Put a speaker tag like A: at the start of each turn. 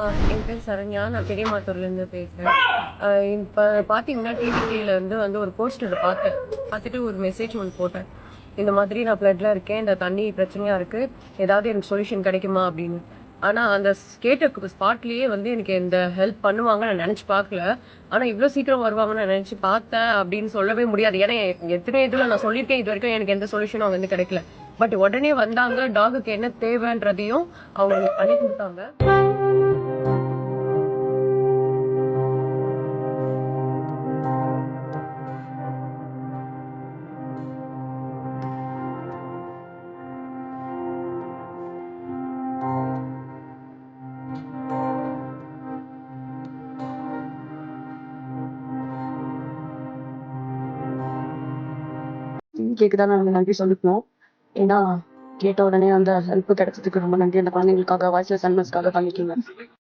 A: ஆ, என் பேர் சரண்யா. நான் பெரியமாத்தூர்லேருந்து பேசுகிறேன் இப்போ பார்த்தீங்கன்னா டிவிடியில் வந்து வந்து ஒரு போஸ்டர் பார்த்தேன். பார்த்துட்டு ஒரு மெசேஜ் ஒன்று போட்டேன். இந்த மாதிரி நான் ப்ளட்டில் இருக்கேன். இந்த தண்ணி பிரச்சனையாக இருக்குது ஏதாவது எனக்கு சொல்யூஷன் கிடைக்குமா அப்படின்னு. ஆனால் அந்த கேட்ட ஸ்பாட்லேயே வந்து எனக்கு இந்த ஹெல்ப் பண்ணுவாங்க நான் நினச்சி பார்க்கல. ஆனால் இவ்வளோ சீக்கிரம் வருவாங்கன்னு நான் நினச்சி பார்த்தேன் அப்படின்னு சொல்லவே முடியாது. ஏன்னா எத்தனை இதில் நான் சொல்லியிருக்கேன் இது வரைக்கும் எனக்கு எந்த சொல்யூஷனும் அவங்க வந்து கிடைக்கல. பட் உடனே வந்தாங்க. டாகுக்கு என்ன தேவைன்றதையும் அவங்க பண்ணி கொடுத்தாங்க.
B: கேக்கு தான் நாங்கள் நன்றி சொல்லிக்கணும் ஏன்னா கேட்ட உடனே அந்த ஹெல்ப் கிடைச்சதுக்கு ரொம்ப நன்றி. அந்த குழந்தைங்களுக்காக வாய்ஸ்லெஸ் அனிமல்ஸ்க்காக பண்ணிக்கோங்க.